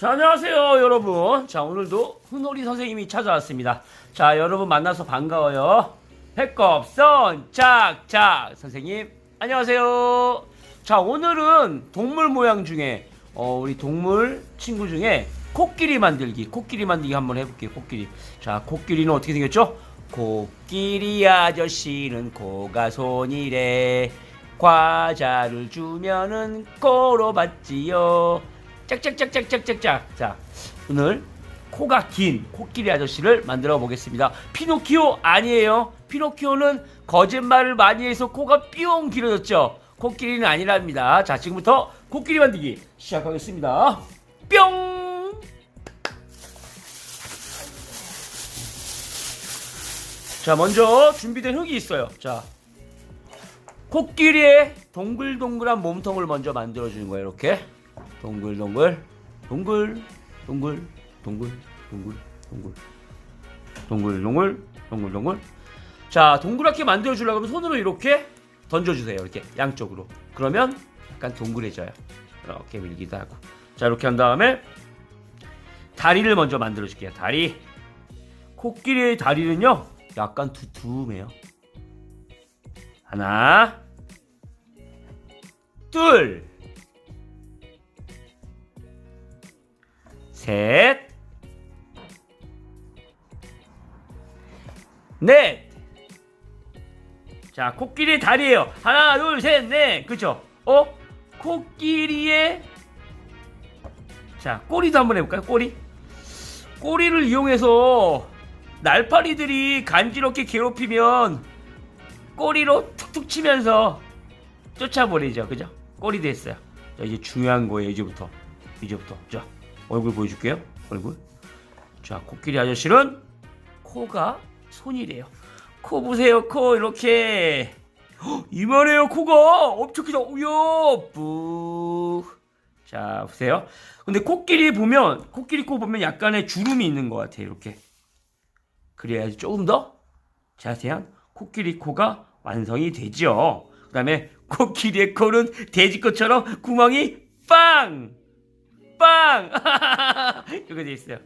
자, 안녕하세요, 여러분. 자, 오늘도 훈오리 선생님이 찾아왔습니다. 자, 여러분 만나서 반가워요. 백겁선 짝 짝 선생님, 안녕하세요. 자, 오늘은 동물 모양 중에 어, 우리 동물 친구 중에 코끼리 만들기, 코끼리 만들기 한번 해볼게요. 코끼리. 자, 코끼리는 어떻게 생겼죠? 코끼리 아저씨는 코가 손이래. 과자를 주면은 코로 받지요. 짝짝짝짝짝짝짝. 자, 오늘 코가 긴 코끼리 아저씨를 만들어 보겠습니다. 피노키오 아니에요. 피노키오는 거짓말을 많이 해서 코가 뿅 길어졌죠. 코끼리는 아니랍니다. 자, 지금부터 코끼리 만들기 시작하겠습니다. 뿅! 자, 먼저 준비된 흙이 있어요. 자, 코끼리의 동글동글한 몸통을 먼저 만들어주는 거예요. 이렇게 동글 동글, 동글, 동글, 동글, 동글, 동글, 동글, 동글, 동글, 동글. 자, 동그랗게 만들어 주려고 하면 손으로 이렇게 던져주세요. 이렇게 양쪽으로. 그러면 약간 동글해져요. 이렇게 밀기도 하고. 자, 이렇게 한 다음에 다리를 먼저 만들어 줄게요. 다리. 코끼리의 다리는요, 약간 두툼해요. 하나, 둘, 셋, 넷. 자, 코끼리의 다리예요. 하나, 둘, 셋, 넷. 그쵸? 어? 코끼리의 자, 꼬리도 한번 해볼까요? 꼬리. 꼬리를 이용해서 날파리들이 간지럽게 괴롭히면 꼬리로 툭툭 치면서 쫓아버리죠. 그죠? 꼬리도 했어요. 자, 이제 중요한 거예요. 이제부터. 이제부터. 자, 얼굴 보여줄게요. 얼굴. 자, 코끼리 아저씨는 코가 손이래요. 코 보세요. 코 이렇게. 헉, 이만해요. 코가 엄청 크죠? 우야. 뿌. 자, 보세요. 근데 코끼리 보면 코끼리 코 보면 약간의 주름이 있는 것 같아요. 이렇게. 그래야지 조금 더 자세한 코끼리 코가 완성이 되죠. 그 다음에 코끼리의 코는 돼지 코처럼 구멍이 빵! 빵! 이렇게 돼 있어요.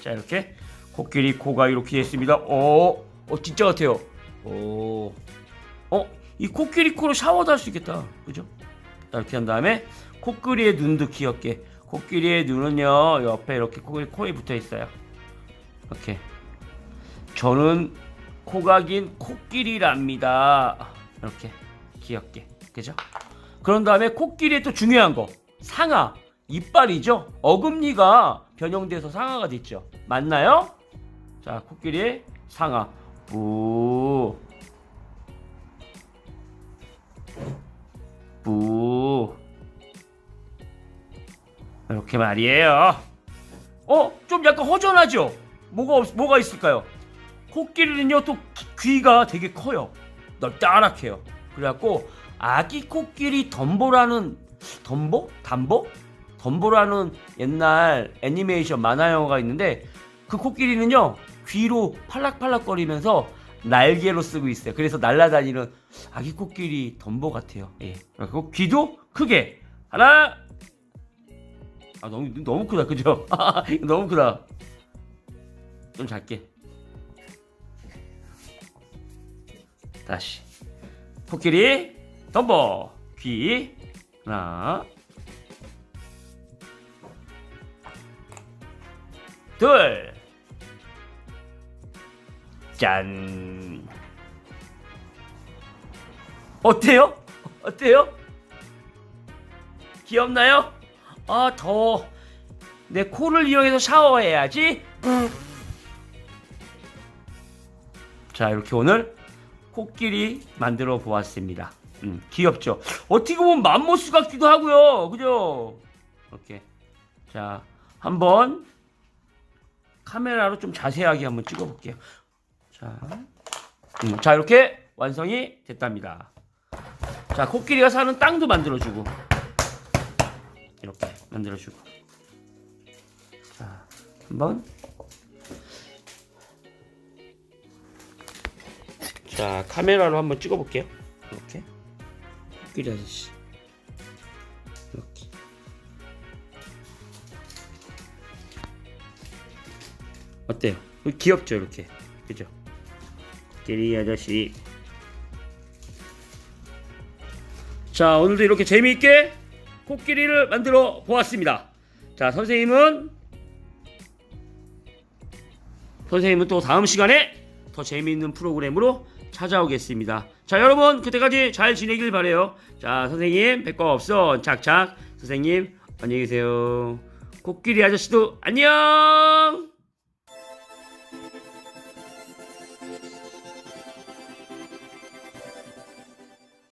자, 이렇게 코끼리 코가 이렇게 됐습니다. 오, 어, 진짜 같아요. 오, 어, 이 코끼리 코로 샤워도 할 수 있겠다. 그죠? 자, 이렇게 한 다음에 코끼리의 눈도 귀엽게. 코끼리의 눈은요, 옆에 이렇게 코에, 코에 붙어 있어요. 이렇게. 저는 코가 긴 코끼리랍니다. 이렇게 귀엽게 그죠? 그런 다음에 코끼리의 또 중요한 거 상아 이빨이죠. 어금니가 변형돼서 상아가 됐죠. 맞나요? 자 코끼리의 상아 뿌 뿌. 이렇게 말이에요. 어? 좀 약간 허전하죠? 뭐가 없, 뭐가 있을까요? 코끼리는요 또 귀- 귀가 되게 커요 넓다랗게요 그래갖고 아기 코끼리 덤보라는 덤보? 담보? 덤보라는 옛날 애니메이션 만화 영화가 있는데 그 코끼리는요 귀로 팔락팔락거리면서 날개로 쓰고 있어요. 그래서 날아다니는 아기 코끼리 덤보 같아요. 예. 그리고 귀도 크게. 하나! 아 너무 너무 크다. 그죠? 너무 크다. 좀 작게. 다시. 코끼리 덤보. 귀. 하나 둘 짠 어때요? 어때요? 귀엽나요? 아 더워 내 코를 이용해서 샤워해야지 자 이렇게 오늘 코끼리 만들어 보았습니다. 음, 귀엽죠? 어떻게 보면 맘모스 같기도 하고요. 그죠? 이렇게. 자, 한번 카메라로 좀 자세하게 한번 찍어 볼게요. 자. 음, 자, 이렇게 완성이 됐답니다. 자, 코끼리가 사는 땅도 만들어 주고. 이렇게 만들어 주고. 자, 한번 자 카메라로 한번 찍어볼게요 이렇게 코끼리 아저씨 이렇게 어때요? 귀엽죠 이렇게. 그죠? 코끼리 아저씨. 자 오늘도 이렇게 재미있게 코끼리를 만들어 보았습니다. 자 선생님은? 선생님은 또 다음 시간에 더 재미있는 프로그램으로 찾아오겠습니다. 자 여러분 그때까지 잘 지내길 바래요. 자 선생님 뵐거 없어. 착착. 선생님 안녕히 계세요. 코끼리 아저씨도 안녕